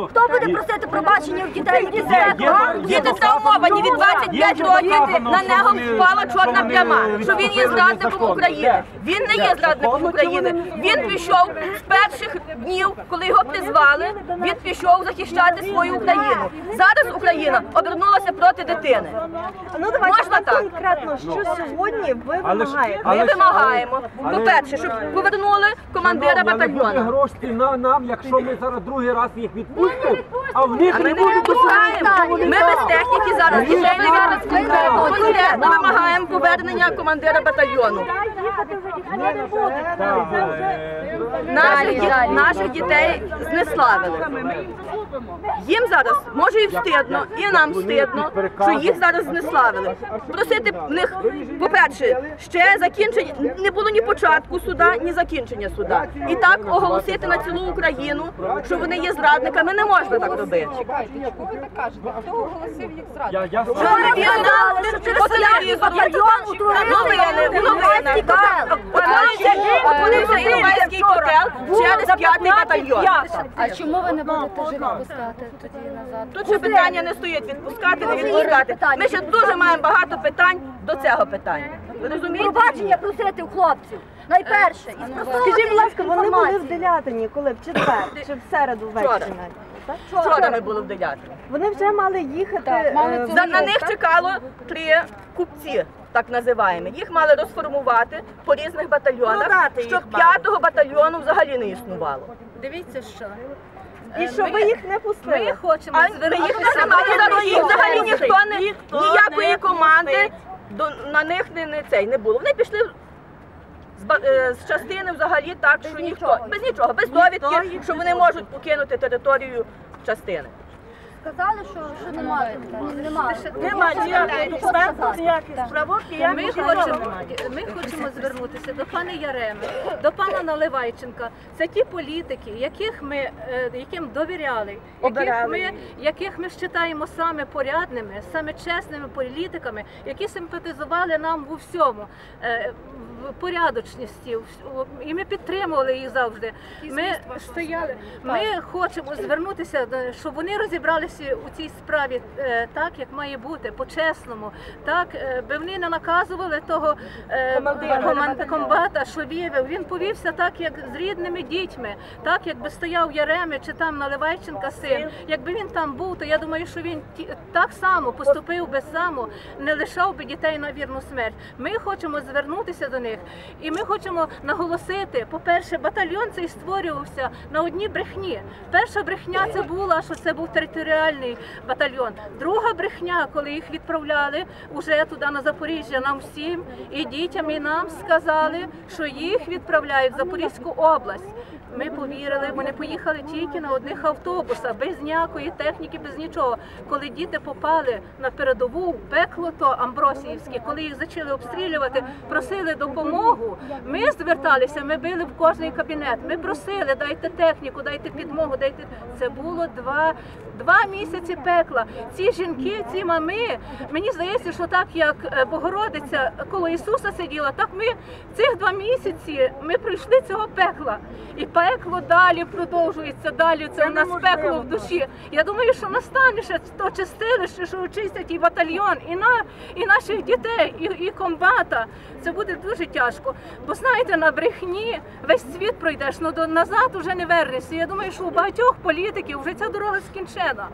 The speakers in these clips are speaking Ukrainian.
то- Хто буде просити пробачення у дітей? які є Діти травмовані від Є 25 років на нього впала чорна пляма, що він є зрадником. України. Він не є зрадником України. Він пішов з перших днів, коли його призвали. Він пішов захищати свою Україну. Зараз Україна обернулася проти дитини. Ну давайте Можна так? конкретно, що сьогодні ви вимагаєте? Ми вимагаємо, по-перше, щоб повернули командира Шановні, але буде батальйону. гроші на нам, якщо ми зараз другий раз їх відпустимо, а в них ми не буде відпускаємо. Ми без техніки зараз дітей не зараз конкретно. ні. Вимагаємо повернення командира батальйону. Так, е, Наших, ді- наших дітей знеславили. Їм зараз може і встидно, і нам встидно, що їх зараз знеславили. Просити в них, по-перше, ще закінчення не було ні початку суда, ні закінчення суда. І так оголосити на цілу Україну, що вони є зрадниками, не можна так робити. я, я Що вони казали, що через телевізор, новини, новини, так. Опинився Іловайський котел через п'ятий батальйон. А чому ви не будете вже відпускати тоді назад? Тут ще питання не стоїть відпускати, не відпускати. Ми ще дуже маємо багато питань до цього питання. Ви розумієте? Пробачення просити у хлопців. Найперше. Скажіть, будь ласка, вони були в. Делятині, коли в четвер чи в середу ввечері Вчора. ми були в дев'ятій. Вони вже мали їхати. Мали е, За- На них чекало три купці, так називаємо. Їх мали розформувати по різних батальйонах, щоб п'ятого батальйону взагалі не існувало. Дивіться, що І що ви їх не ми пустили? хочемо А їх звернутися взагалі, їх взагалі ніхто не Ніхто ніякої не команди до на них не, не цей не було. Вони пішли. З, ба- е, з частини взагалі так, що ніхто без нічого, без довідки, що вони можуть покинути територію частини. Сказали, що, що немає. Немає. Нема ніяких справок, ми хочемо, ми хочемо звернутися до пана Яреми, до пана Наливайченка. Це ті політики, яких ми е, яким довіряли, яких ми, яких ми вважаємо саме порядними, саме чесними політиками, які симпатизували нам у всьому. е, в порядочності, в- і ми підтримували їх завжди. Ми стояли. Ми хочемо звернутися, до- щоб вони розібралися у цій справі е, так, як має бути, по-чесному, так, е, би вони не наказували того е, команд- комбата, що вівів. Він повівся так, як з рідними дітьми, так, якби стояв Яреми чи там Наливайченка син. Якби він там був, то я думаю, що він так само поступив би само, не лишав би дітей на вірну смерть. Ми хочемо звернутися до них, і ми хочемо наголосити: по-перше, батальйон цей створювався на одній брехні. Перша брехня це була, що це був територіальний батальйон. Друга брехня, коли їх відправляли уже туди на Запоріжжя, нам всім і дітям, і нам сказали, що їх відправляють в Запорізьку область. Ми повірили, вони поїхали тільки на одних автобусах, без ніякої техніки, без нічого. Коли діти попали на передову, пекло то Амбросіївське, коли їх почали обстрілювати, просили допомогу. Ми зверталися, ми били в кожний кабінет. Ми просили, дайте техніку, дайте підмогу, дайте. Це було два, два місяці пекла. Ці жінки, ці мами, мені здається, що так як е, Богородиця коло Ісуса сиділа, так ми цих два місяці ми пройшли цього пекла. І пекло далі продовжується, далі це у нас пекло в душі. Я думаю, що настане ще то чистилище, що очистять і батальйон, і на і наших дітей, і, і комбата. Це буде дуже тяжко. Бо знаєте, на брехні весь світ пройдеш, ну до назад уже не вернешся. Я думаю, що у багатьох політиків вже ця дорога скінчена.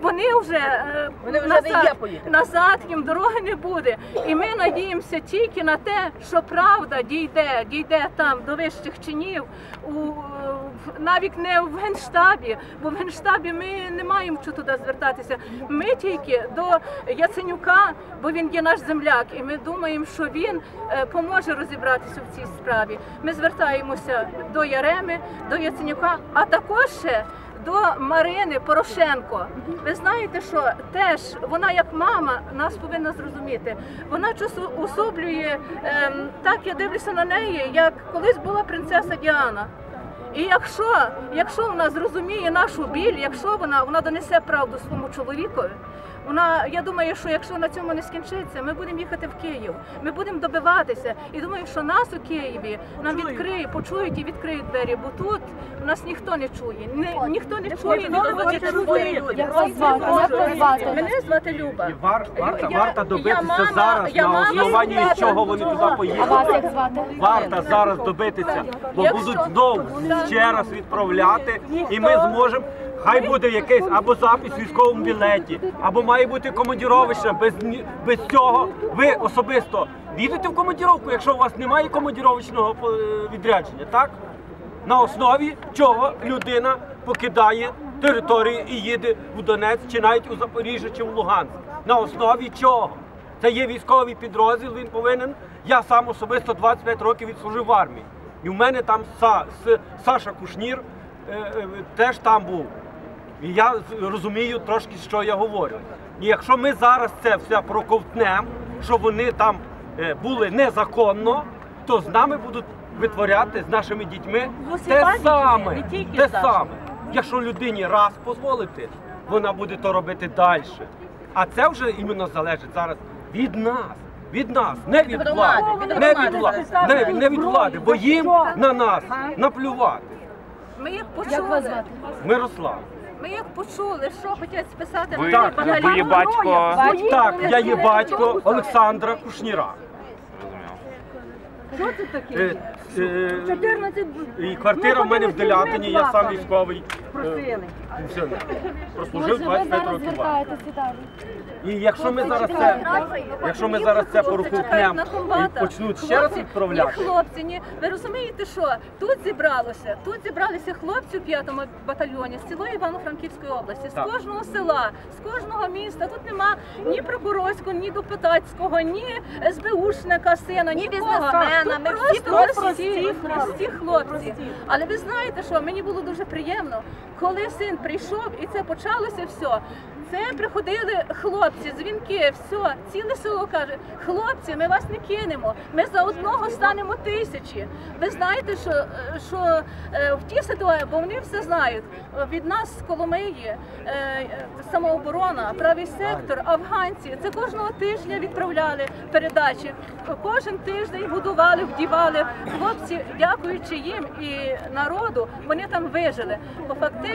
Вони вже, е, Вони вже назад, не є назад їм дороги не буде. І ми надіємося тільки на те, що правда дійде, дійде там до вищих чинів, у, в- навіть не в генштабі, бо в генштабі ми не маємо чого туди звертатися. Ми тільки до Яценюка, бо він є наш земляк, і ми думаємо, що він е, поможе розібратися в цій справі. Ми звертаємося до Яреми, до Яценюка, а також ще до Марини Порошенко. Ви знаєте, що теж вона як мама нас повинна зрозуміти. Вона щось особлює ем, так, я дивлюся на неї, як колись була принцеса Діана. І якщо, якщо вона зрозуміє нашу біль, якщо вона, вона донесе правду своєму чоловікові, вона, я думаю, що якщо на цьому не скінчиться, ми будемо їхати в Київ, ми будемо добиватися. І думаю, що нас у Києві нам відкриють, почують і відкриють двері, бо тут нас ніхто не чує. Ні, ніхто не чує, ніхто не чує. свої люди. Як вас звати? Як вас звати? Мене звати Люба. І вар, варта, Я- варта я добитися мама- зараз, я на мама основанні Свята. чого вони туди А вас поїхали. як звати? Варта зараз добитися, бо Якщо- будуть знову ще раз відправляти, і ми зможемо. Хай буде якийсь або запис в військовому білеті, або має бути командіровище. Без без цього ви особисто їдете в командіровку, якщо у вас немає командіровочного е, відрядження, так? На основі чого людина покидає територію і їде в Донецьк, чи навіть у Запоріжжя, чи в Луганськ. На основі чого? Це є військовий підрозділ, він повинен. Я сам особисто 25 років відслужив в армії. І в мене там Са, Саша Кушнір е, е, теж там був. І я розумію трошки, що я говорю. І якщо ми зараз це все проковтнемо, що вони там е, були незаконно, то з нами будуть витворяти з нашими дітьми те саме. Те саме. Якщо людині раз дозволити, вона буде то робити далі. А це вже іменно залежить зараз від нас. Від нас, не від Від влади, не від влади, не, не від влади, бо їм на нас наплювати. Ми їх Як вас почули. звати? Мирослав. Ми як почули, що хотять списати Ви, на ви є батько. Так, я є батько Олександра Кушніра. Е, е, І квартира в мене в Делятині, я сам військовий. е, пенсіонер. Прослужив 25 років. в армії. І якщо ми зараз це, якщо ми зараз це порухнемо і почнуть ще раз відправляти, хлопці, ні. Ви розумієте, що тут зібралося, тут зібралися хлопці в п'ятому батальйоні з цілої Івано-Франківської області, з кожного села, з кожного міста. Тут нема ні прокурорського, ні депутатського, ні СБУшника, сина, ні бізнесмена. Ми всі прості, прості хлопці. Але ви знаєте, що мені було дуже приємно, коли син прийшов і це почалося все. Це приходили хлопці, дзвінки, все, ціле село каже, хлопці, ми вас не кинемо, ми за одного станемо тисячі. Ви знаєте, що, що е, в тій ситуації, бо вони все знають, від нас з Коломиї, е, самооборона, правий сектор, афганці, це кожного тижня відправляли передачі. Кожен тиждень будували, вдівали. Хлопці, дякуючи їм і народу, вони там вижили. Бо фактично